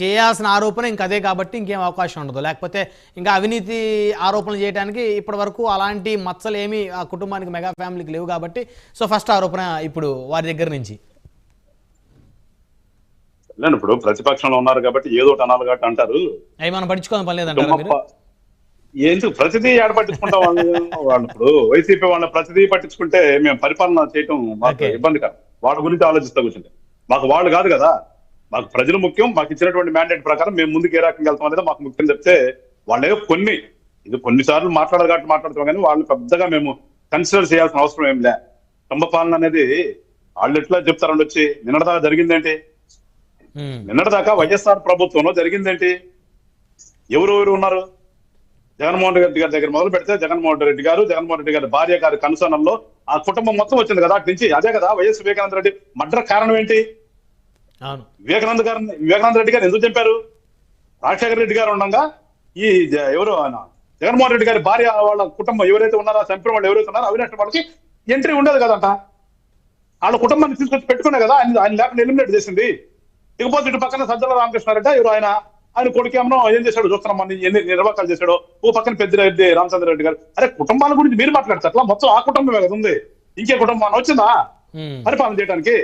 చేయాల్సిన ఆరోపణ ఇంక అదే కాబట్టి ఇంకేం అవకాశం ఉండదు. లేకపోతే ఇంకా అవినీతి ఆరోపణలు చేయడానికి ఇప్పటి వరకు అలాంటి మచ్చలు ఏమీ ఆ కుటుంబానికి మెగా ఫ్యామిలీకి లేవు కాబట్టి సో ఫస్ట్ ఆరోపణ ఇప్పుడు వారి దగ్గర నుంచి. ఇప్పుడు ప్రతిపక్షంలో ఉన్నారు కాబట్టి ఏదో అనాలి కాబట్టి అంటారు. అవి మనం పట్టించుకోని పని లేదంటారా ఎందుకు ప్రతిదీ ఏడ పట్టించుకుంటాం వాళ్ళు వాళ్ళు ఇప్పుడు వైసీపీ వాళ్ళ ప్రతిదీ పట్టించుకుంటే మేము పరిపాలన చేయటం మాకు Okay. ఇబ్బందికరం. వాళ్ళ గురించి ఆలోచిస్తా కూర్చుంటే. మాకు వాళ్ళు కాదు కదా. మాకు ప్రజలు ముఖ్యం మాకు ఇచ్చినటువంటి మ్యాండేట్ ప్రకారం మేము ముందుకు ఏ రకంగా వెళ్తాం అనేది మాకు ముఖ్యం చెప్తే వాళ్ళే కొన్ని ఇది కొన్నిసార్లు మాట్లాడాలి కాబట్టి మాట్లాడుతాం కానీ వాళ్ళు పెద్దగా మేము కన్సిడర్ చేయాల్సిన అవసరం ఏం లే. కుంభపాలన అనేది వాళ్ళు ఎట్లా చెప్తారండి వచ్చి నిన్నటిదాకా జరిగిందేంటి. నిన్నటిదాకా వైఎస్ఆర్ ప్రభుత్వంలో జరిగిందేంటి? ఎవరెవరు ఉన్నారు? జగన్మోహన్ రెడ్డి గారి దగ్గర మొదలు పెడితే జగన్మోహన్ రెడ్డి గారు జగన్మోహన్ రెడ్డి గారి భార్య గారి కనుసనంలో ఆ కుటుంబం మొత్తం వచ్చింది కదా అటు నుంచి అదే కదా వైఎస్ వివేకానంద రెడ్డి మర్డర్ కారణం ఏంటి? వివేకానంద గారు వివేకానంద రెడ్డి గారు ఎందుకు చంపారు? రాజశేఖర రెడ్డి గారు ఉండగా ఈ ఎవరు ఆయన? జగన్మోహన్ రెడ్డి గారి భార్య వాళ్ళ కుటుంబం ఎవరైతే ఉన్నారో చంపిన వాళ్ళు ఎవరైతే ఉన్నారో అవినాష్ వాళ్ళకి ఎంట్రీ ఉండదు కదంట. వాళ్ళ కుటుంబాన్ని తీసుకొచ్చి పెట్టుకునే కదా ఆయన ఆయన లేకుండా ఎలిమినేట్ చేసింది. ఇకపోతే ఇటు పక్కన సజ్జల రామకృష్ణారెడ్డి ఎవరు ఆయన? ఆయన కొడుకేమో ఏం చేశాడు? చూస్తున్నాం మన ఎన్ని నిర్వాకాలు చేశాడో. ఓ పక్కన పెద్దిరెడ్డి రామచంద్ర రెడ్డి గారు. అరే కుటుంబాల గురించి మీరు మాట్లాడతారు. అట్లా మొత్తం ఆ కుటుంబమే కదా ఉంది. ఇంకే కుటుంబం వచ్చిందా. పరిపాలన చేయడానికి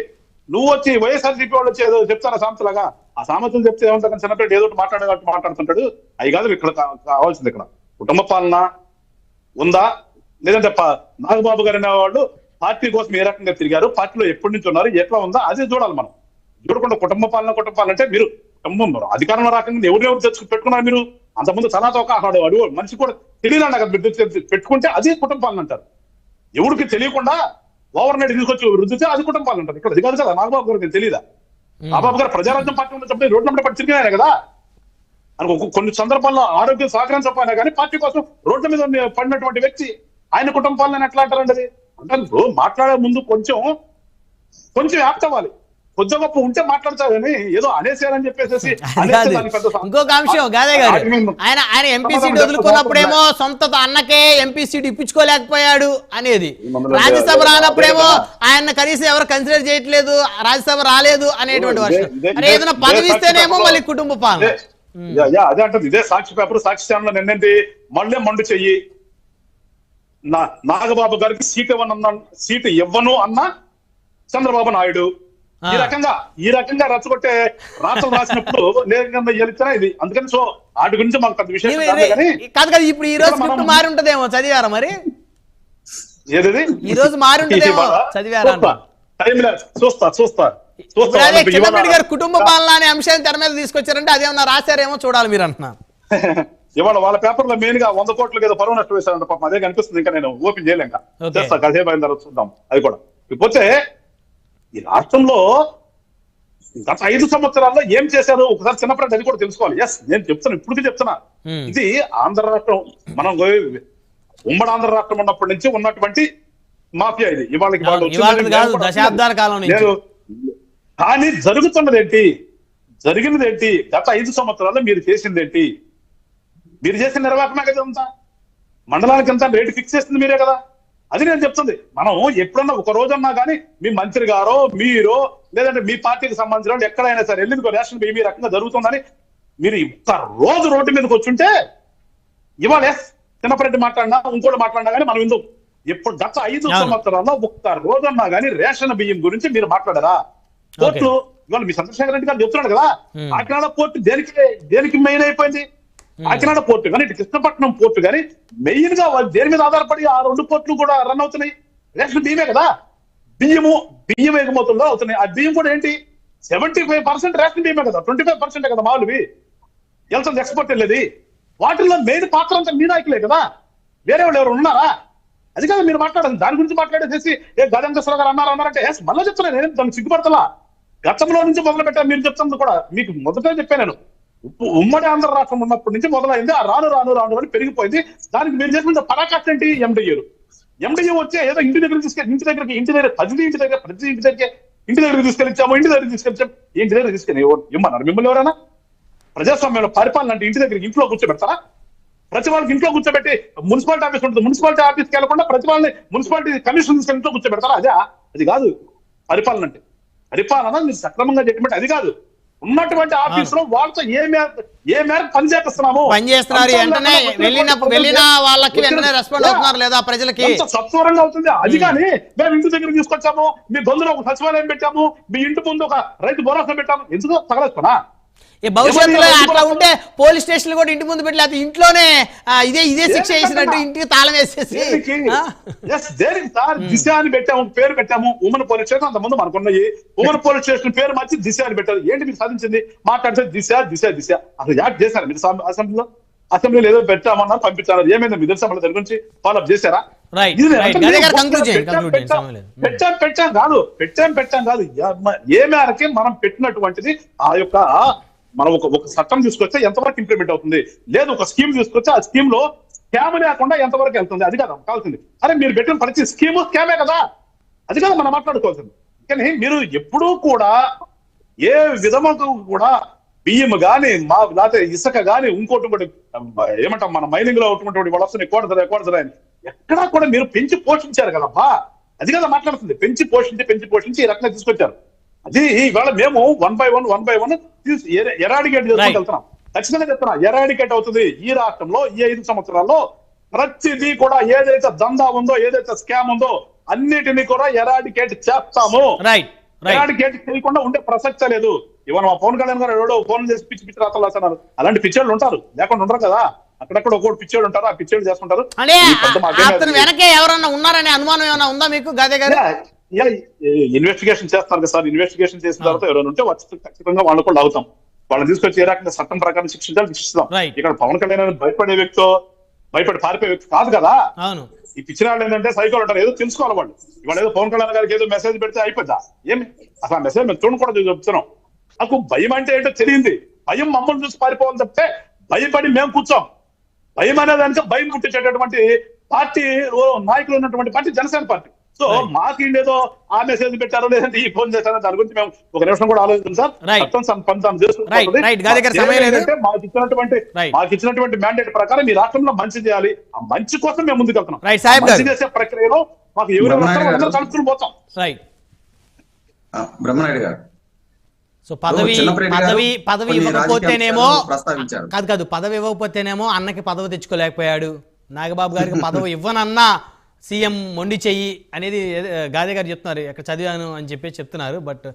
నువ్వు వచ్చి వైఎస్ఆర్సీపీ వాళ్ళు వచ్చి ఏదో చెప్తారా సామెతలాగా? ఆ సామెతలు చెప్తే ఏమంటారు చిన్నపిల్లడు ఏదో ఒకటి మాట్లాడేటట్టు మాట్లాడుతుంటాడు. అవి కాదు ఇక్కడ కావాల్సింది ఇక్కడ. కుటుంబ పాలన ఉందా? లేదంటే నాగబాబు గారు అనేవాళ్ళు పార్టీ కోసం ఏ రకంగా తిరిగారు? పార్టీలో ఎప్పటి నుంచి ఉన్నారు? ఎట్లా ఉందా? అదే చూడాలి మనం. చూడకుండా కుటుంబ పాలన కుటుంబ పాలన అంటే మీరు కుటుంబం అధికారంలో రాకుండా ఎవరినెవరు తెచ్చుకు పెట్టుకున్నారు మీరు? అంతకుముందు చాలా ఒక ఆడు అడుగు. మనిషి కూడా తెలియదు కదా పెట్టుకుంటే అదే కుటుంబ పాలన అంటారు. ఎవరికి తెలియకుండా ఓవర్ నైట్ తీసుకొచ్చి రుద్దితే అది కుటుంబ పాలన అంటారు ఇక్కడ అది కాదు కదా. నాగబాబు గారికి తెలియదా నాగబాబు గారు ప్రజారాజ్యం పార్టీ ఉన్నప్పుడు రోడ్ల మీద పడి తిరిగినారు కదా? కొన్ని సందర్భాల్లో ఆరోగ్యం సహకరించకపోయినా కానీ పార్టీ కోసం రోడ్ల మీద పడినటువంటి వ్యక్తి ఆయన కుటుంబ పాలన ఎట్లా అంటారండి అది? అంటే మాట్లాడే ముందు కొంచెం కొంచెం యాప్ట్ అవ్వాలి. కొద్ది గొప్ప ఉంటే మాట్లాడతారు కానీ ఏదో అనేసేయాలని చెప్పేసి ఇంకొక అంశం గాదే గారు. ఆయన ఆయన ఎంపీ సీట్ వదులుకున్నప్పుడేమో సొంత అన్నకే ఎంపీ సీట్ ఇప్పించుకోలేకపోయాడు అనేది. రాజ్యసభ రానప్పుడేమో. ఆయన కనీసం ఎవరు కన్సిడర్ చేయట్లేదు రాజ్యసభ రాలేదు అనేటువంటి వర్షం. ఏదైనా ఇదే పదవి ఇస్తేనేమో సాక్షి మళ్ళీ కుటుంబ పాలన. అదే అంటుంది. ఇదే సాక్షి పేపర్ సాక్షి ఛానల్ నిన్నేంటి మళ్ళీ మండు చెయ్యి. నా నాగబాబు గారికి సీట్ ఇవ్వనన్న సీట్ ఇవ్వను అన్న చంద్రబాబు నాయుడు. ఈ. రకంగా ఈ రకంగా రచ్చగొట్టే రాతలు రాసినప్పుడు గెలిచినా ఇది? అందుకని సో వాటి గురించి మాకు పెద్ద విషయం కాదు కాదు ఇప్పుడు ఈ రోజు మారి ఉంటదేమో చదివారా మరి? ఏది ఈ రోజు మారి ఉంటదేమో చదివారా చూస్తా. టైం లేదు. చూస్తా చూస్తా. గారు కుటుంబ పాలన అనే అంశాన్ని తెర మీద తీసుకొచ్చారంటే అదేమన్నా రాశారేమో చూడాలి మీరు అంటున్నా ఇవాళ వాళ్ళ పేపర్లో మెయిన్గా వంద కోట్లకి ఏదో పరువు నష్టం వేశారంట పాపం. అదే కనిపిస్తుంది ఇంకా నేను ఓపెన్ చేయలేక. చేస్తా కాసేపు అయిన తర్వాత చూద్దాం. అది కూడా. ఇకపోతే ఈ రాష్ట్రంలో గత ఐదు సంవత్సరాల్లో ఏం చేశారు? ఒకసారి చిన్నప్పుడు అది కూడా తెలుసుకోవాలి. ఎస్ నేను చెప్తున్నా ఇప్పటికీ చెప్తున్నా. ఇది ఆంధ్ర రాష్ట్రం మనం ఉమ్మడి ఆంధ్ర రాష్ట్రం ఉన్నప్పటి నుంచి ఉన్నటువంటి మాఫియా ఇది. ఇవాళకి దశాబ్దాల కాలం కానీ జరుగుతున్నది ఏంటి జరిగినది ఏంటి గత ఐదు సంవత్సరాల్లో మీరు చేసింది ఏంటి మీరు చేసిన నిర్వాహకమే కదా మండలానికి ఎంత రేటు ఫిక్స్ చేసింది మీరే కదా? అది నేను చెప్తుంది. మనం ఎప్పుడన్నా ఒక రోజన్నా కానీ మీ మంత్రి గారో మీరో లేదంటే మీ పార్టీకి సంబంధించిన వాళ్ళు ఎక్కడైనా సరే వెళ్ళింది రేషన్ బియ్యం ఈ రకంగా జరుగుతుందని మీరు ఒక్క రోజు రోడ్డు మీదకి వచ్చుంటే ఇవాళ చిన్నపరెడ్డి మాట్లాడినా ఇంకోటి మాట్లాడినా కానీ మనం ఎందుకు ఇప్పుడు గత ఐదు. సంవత్సరాల్లో ఒక్క రోజన్నా కానీ రేషన్ బియ్యం గురించి మీరు మాట్లాడారా? కోర్టు ఇవాళ మీ చంద్రశేఖర రెడ్డి గారు చెప్తున్నాడు కదా. కాకినాడ పోర్టు దేనికి దేనికి మెయిన్ అయిపోయింది? Hmm. కాకినాడ పోర్టు కానీ ఇటు కృష్ణపట్నం పోర్టు కానీ మెయిన్గా వాళ్ళు దేని మీద ఆధారపడి ఆ రెండు పోర్టులు కూడా రన్ అవుతున్నాయి? రేషన్ బియ్యమే కదా. బియ్యము బియ్యం ఎగుమతుల్లో అవుతున్నాయి. ఆ బియ్యం కూడా ఏంటి? సెవెంటీ ఫైవ్ పర్సెంట్ రేషన్ బియ్యమే కదా. ట్వంటీ ఫైవ్ పర్సెంట్ కదా మామూలువి. ఎల్సన్ ఎక్స్పోర్ట్ వెళ్ళేది. వాటిల్లో మెయిన్ పాత్ర అంతా మీ నాయకులే కదా. వేరే వాళ్ళు ఎవరు ఉన్నారా? అది కదా మీరు మాట్లాడాలి దాని గురించి మాట్లాడేసేసి ఏ గజంకశ్వర గారు అన్నారు? అన్నారంటే ఎస్ మళ్ళీ చెప్తున్నాను నేను. దాన్ని సిగ్గుపడతలా. గతంలో నుంచి మొదలు పెట్టాను మీరు చెప్తుంది కూడా. మీకు మొదట చెప్పాను నేను. ఉమ్మడి ఆంధ్ర రాష్ట్రం ఉన్నప్పటి నుంచి మొదలైంది. ఆ రాను రాను రాను అని పెరిగిపోయింది. దానికి మీరు చేసిన పరాకాష్ట ఏంటి? ఎండియ్యరు ఎండియూ వచ్చే ఏదో ఇంటి దగ్గర తీసుకెళ్ళి ఇంటి దగ్గరికి ఇంటి దగ్గర ప్రతి ఇంటి దగ్గర ప్రతి ఇంటి దగ్గర ఇంటి దగ్గర తీసుకెళ్ళిచ్చాము ఇంటి దగ్గర తీసుకెళ్ళిచ్చాము. ఇంటి దగ్గర తీసుకెళ్ళి? ఇమ్మన్నారు మిమ్మల్ని ఎవరైనా? ప్రజాస్వామ్యంలో పరిపాలన అంటే ఇంటి దగ్గర ఇంట్లో కూర్చోబెడతారా? ప్రతి వాళ్ళకి ఇంట్లో కూర్చోబెట్టి మున్సిపాలిటీ ఆఫీస్ ఉంటుంది. మున్సిపాలిటీ ఆఫీస్కి వెళ్ళకుండా ప్రతి వాళ్ళని మున్సిపాలిటీ కమిషన్ తీసుకెళ్ళి ఇంట్లో కూర్చోబెడతారా? అదే అది కాదు. పరిపాలన అంటే. పరిపాలన మీరు సక్రమంగా చెప్పమంటే అది కాదు. ఉన్నటువంటి ఆఫీస్లో వాళ్ళతో ఏ మేర ఏ మేరకు పని చేస్తున్నాము పని చేస్తున్నారు అంశాలు వెంటనే వెళ్ళిన వెళ్ళిన వాళ్ళకి వెంటనే రెస్పాండ్. అవుతున్నారు లేదా ప్రజలకి? సత్వరంగా అవుతుంది? అది కానీ మేము ఇంటి దగ్గర తీసుకొచ్చాము మీ బంధువులు ఒక సచివాలయం పెట్టాము మీ ఇంటి ముందు ఒక రైతు భరోసా పెట్టాము. ఎందుకు? తగలేస్తున్నా భవిష్యత్తులో అట్లా ఉంటే పోలీస్ స్టేషన్లు కూడా ఇంటి ముందు పెట్టి ఇంట్లోనే ఇదే ఇదే శిక్ష వేసినట్టు? ఇంటికి తాళం వేసేసి దిశ అని పెట్టాము పేరు పెట్టాము ఉమెన్ పోలీస్ స్టేషన్ అంత ముందు మనకున్నాయి. ఉమెన్ పోలీస్ స్టేషన్ పేరు మార్చి దిశ అని పెట్టారు. ఏంటి మీరు సాధించింది? మాట్లాడితే దిశ దిశ దిశ. అసలు యాక్ట్ చేశారు మీరు అసెం- అసెంబ్లీలో? అసెంబ్లీలో ఏదో పెట్టామన్నారు పంపించారు? ఏమైంది మీ తెలుసా దాని గురించి? ఫాలో చేశారా? పెట్టాం, పెట్టాం, కాదు. పెట్టాం పెట్టాం కాదు. ఏ మేరకి మనం పెట్టినటువంటిది ఆ యొక్క మనం ఒక ఒక చట్టం తీసుకొస్తే ఎంతవరకు ఇంప్లిమెంట్ అవుతుంది? లేదు ఒక స్కీమ్ తీసుకొస్తే ఆ స్కీమ్లో స్కామ్ లేకుండా ఎంతవరకు వెళ్తుంది? అది కదా కావాల్సింది. అరే మీరు పెట్టిన ప్రతి స్కీమ్ స్కామే కదా? అది కదా మనం మాట్లాడుకోవాల్సింది. కానీ మీరు ఎప్పుడూ కూడా ఏ విధముగా కూడా బియ్యం గాని మా లేకపోతే ఇసుక గాని ఇంకోటి ఇంకోటి ఏమంటాం మన మైనింగ్లో ఉన్నటువంటి వాళ్ళు వస్తున్నాయి కోడసరా కోడసరా అని. ఎక్కడా కూడా మీరు పెంచి పోషించారు కదబ్బా. అది కదా మాట్లాడుతుంది. పెంచి పోషించి పెంచి పోషించి ఈ రకంగా తీసుకొచ్చారు. అది ఇవాళ మేము one by one one by one eradicate చేసుకుంటూ Right. వెళ్తున్నాం. ఖచ్చితంగా చెప్తున్నా ఎరాడికేట్ అవుతుంది ఈ రాష్ట్రంలో ఈ ఐదు సంవత్సరాల్లో. ప్రతిదీ కూడా ఏదైతే దందా ఉందో ఏదైతే స్కామ్ ఉందో అన్నిటినీ కూడా ఎరాడికేట్ చేస్తాము. ఎరాడికేట్ చేయకుండా ఉండే ప్రసక్తే లేదు. ఇవాళ మా పవన్ కళ్యాణ్ గారు ఎవడో ఫోన్ చేసి పిచ్చి పిచ్చి రాతలు రాస్తున్నారు అలాంటి పిచ్చోళ్ళు ఉంటారు. లేకుండా ఉండరు కదా. అక్కడక్కడ ఒక్కొక్కటి పిచ్చోళ్ళు ఉంటారు ఆ పిచ్చోళ్ళు లేదు. వెనకే ఎవరన్నా ఉన్నారనే అనుమానం ఏమైనా ఉందా మీకు? గదే గారు? ఇన్వెస్టిగేషన్ చేస్తారు కదా సార్. ఇన్వెస్టిగేషన్ చేసిన తర్వాత ఎవరైనా ఉంటే వచ్చి ఖచ్చితంగా వాళ్ళు కూడా అవుతాం వాళ్ళని తీసుకొచ్చి ఏ రకంగా చట్టం ప్రకారం శిక్షించాలి శిక్షిస్తాం. ఇక్కడ పవన్ కళ్యాణ్ భయపడే వ్యక్తో భయపడి పారిపోయే వ్యక్తి కాదు కదా. ఈ పిచ్చిన వాళ్ళు ఏంటంటే సైకోలు ఉంటారు. ఏదో తెలుసుకోవాలి వాళ్ళు. ఇవాళ ఏదో పవన్ కళ్యాణ్ గారికి ఏదో మెసేజ్ పెడితే అయిపోద్దా? ఏమి? అసలు ఆ మెసేజ్ మేము చూడకూడదు చెప్తున్నాం నాకు భయం అంటే ఏంటో తెలియంది. భయం మమ్మల్ని చూసి పారిపోవాలి తప్పితే భయపడి మేము కూర్చోం. భయం అనేదానికి భయం పుట్టించేటటువంటి పార్టీ నాయకులు ఉన్నటువంటి party Janasena party. So Right. మాకు ఏదో ఆ మెసేజ్ పెట్టారో లేదంటే ఈ ఫోన్ చేశారో దాని గురించి మేము ఒక నిమిషం కూడా ఆలోచించాం సార్. చట్టం పని తాను చేసుకుంటూ మాకు ఇచ్చినటువంటి. మాకు ఇచ్చినటువంటి మ్యాండేట్ ప్రకారం ఈ రాష్ట్రంలో మంచి చేయాలి. ఆ మంచి కోసం మేము ముందుకు వెళ్తున్నాం. మంచి చేసే ప్రక్రియలో మాకు ఎవరు కలుపుకుని పోతాం. రైట్ ఆ, బ్రహ్మనాయుడు గారు. సో పదవి పదవి పదవి ఇవ్వకపోతేనేమో. కాదు కాదు పదవి ఇవ్వకపోతేనేమో అన్నకి పదవి తెచ్చుకోలేకపోయాడు. నాగబాబు గారికి పదవి ఇవ్వనన్నా సీఎం మొండి చెయ్యి అనేది గాదే గారు చెప్తున్నారు. ఎక్కడ చదివాను అని చెప్పి చెప్తున్నారు. బట్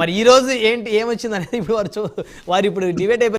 మరి ఈ రోజు ఏంటి ఏమొచ్చింది అనేది ఇప్పుడు వారు వారు ఇప్పుడు డిబేట్ అయిపోయి